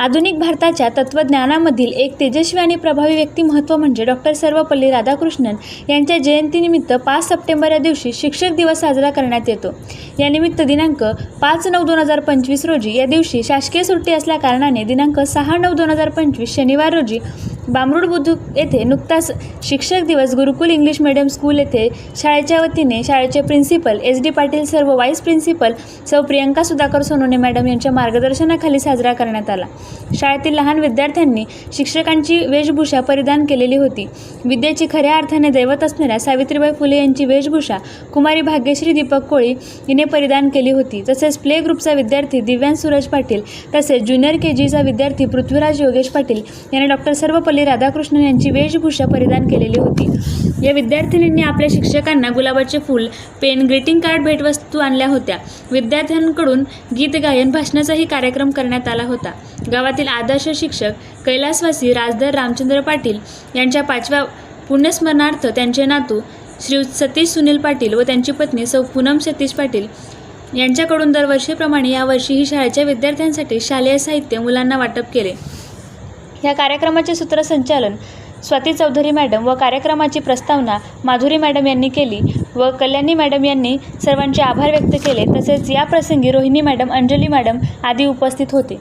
आधुनिक भारताच्या तत्त्वज्ञानामधील एक तेजस्वी आणि प्रभावी व्यक्तिमत्व म्हणजे डॉक्टर सर्वपल्ली राधाकृष्णन यांच्या जयंतीनिमित्त पाच सप्टेंबर या दिवशी शिक्षक दिवस साजरा करण्यात येतो. यानिमित्त दिनांक पाच नऊ दोन हजार पंचवीस रोजी या दिवशी शासकीय सुट्टी असल्याकारणाने दिनांक सहा नऊ दोन हजार पंचवीस शनिवार रोजी बामरुड बुद्रुक येथे नुकताच शिक्षक दिवस गुरुकुल इंग्लिश मीडियम स्कूल येथे शाळेच्या वतीने शाळेचे प्रिन्सिपल एस डी पाटील सर्व व्हाईस प्रिन्सिपल सौ प्रियंका सुधाकर सोनोने मॅडम यांच्या मार्गदर्शनाखाली साजरा करण्यात आला. शाळेतील लहान विद्यार्थ्यांनी शिक्षकांची वेशभूषा परिधान केलेली होती. विद्येची खऱ्या अर्थाने दैवत असणाऱ्या सावित्रीबाई फुले यांची वेशभूषा कुमारी भाग्यश्री दीपक कोळी हिने परिधान केली होती. तसेच प्ले ग्रुपचा विद्यार्थी दिव्यांश सूरज पाटील तसेच ज्युनियर के जीचा विद्यार्थी पृथ्वीराज योगेश पाटील याने डॉक्टर सर्वपल्ली राधाकृष्णन यांची वेशभूषा परिधान केलेली होती. या विद्यार्थिनींनी आपल्या शिक्षकांना गुलाबाचे फूल पेन ग्रीटिंग कार्ड भेटवस्तू आणल्या होत्या. विद्यार्थ्यांकडून गीत गायन भाषणाचाही कार्यक्रम करण्यात आला होता. गावातील आदर्श शिक्षक कैलासवासी राजदर रामचंद्र पाटील यांच्या पाचव्या पुण्यस्मरणार्थ त्यांचे नातू श्री सतीश सुनील पाटील व त्यांची पत्नी सौ पूनम सतीश पाटील यांच्याकडून दरवर्षीप्रमाणे यावर्षी ही शाळेच्या विद्यार्थ्यांसाठी शालेय साहित्य मुलांना वाटप केले. या कार्यक्रमाचे सूत्रसंचालन स्वाती चौधरी मॅडम व कार्यक्रमाची प्रस्तावना माधुरी मॅडम यांनी केली व कल्याणी मॅडम यांनी सर्वांचे आभार व्यक्त केले. तसेच या प्रसंगी रोहिणी मॅडम अंजली मॅडम आदी उपस्थित होते.